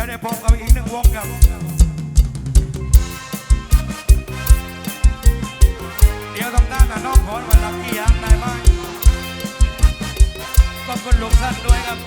ดี๋ยวได้พบกับอีกหนึ่งวงครับเดี๋ยวต้องด้านนอกขอนวันลำกี่ยังได้ไหมก็คุณลุกสั้นด้วยครับ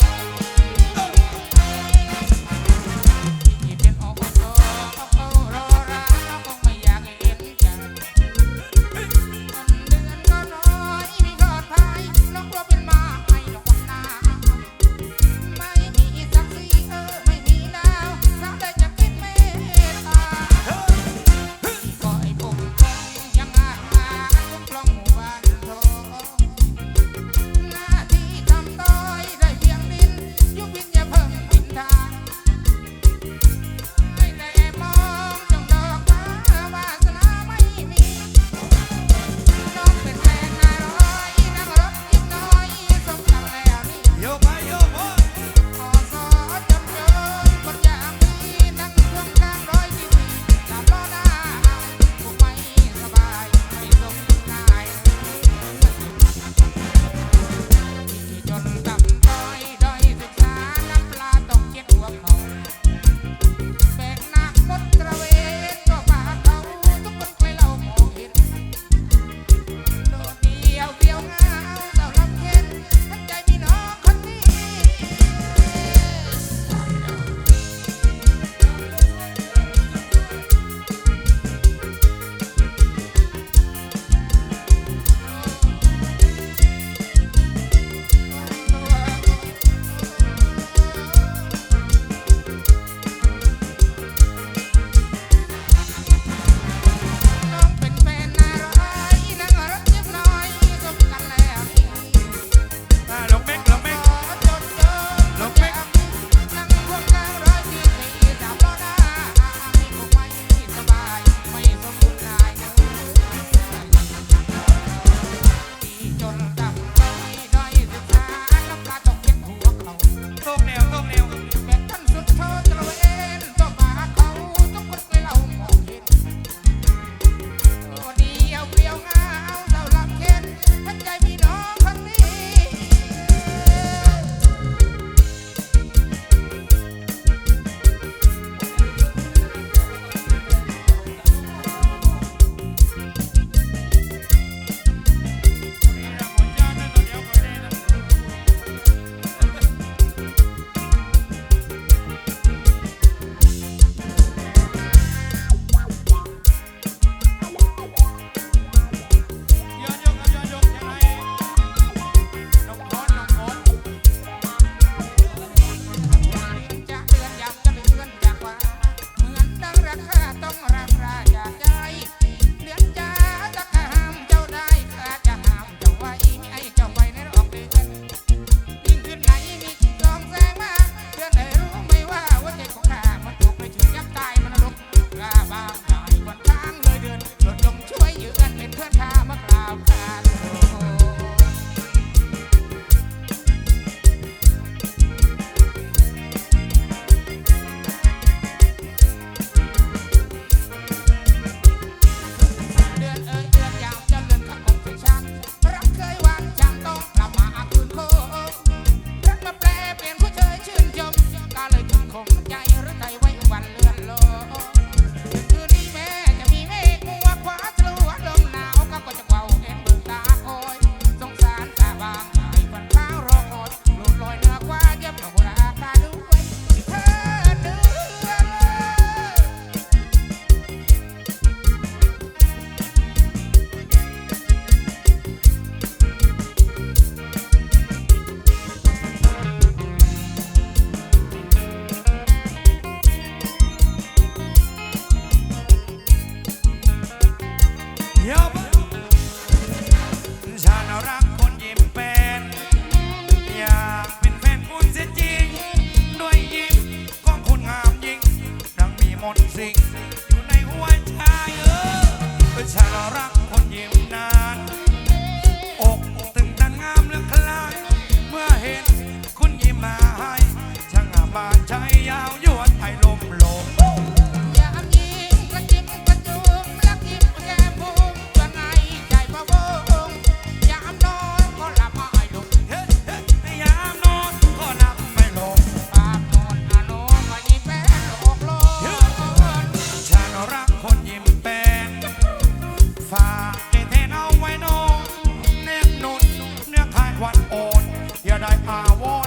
my wall.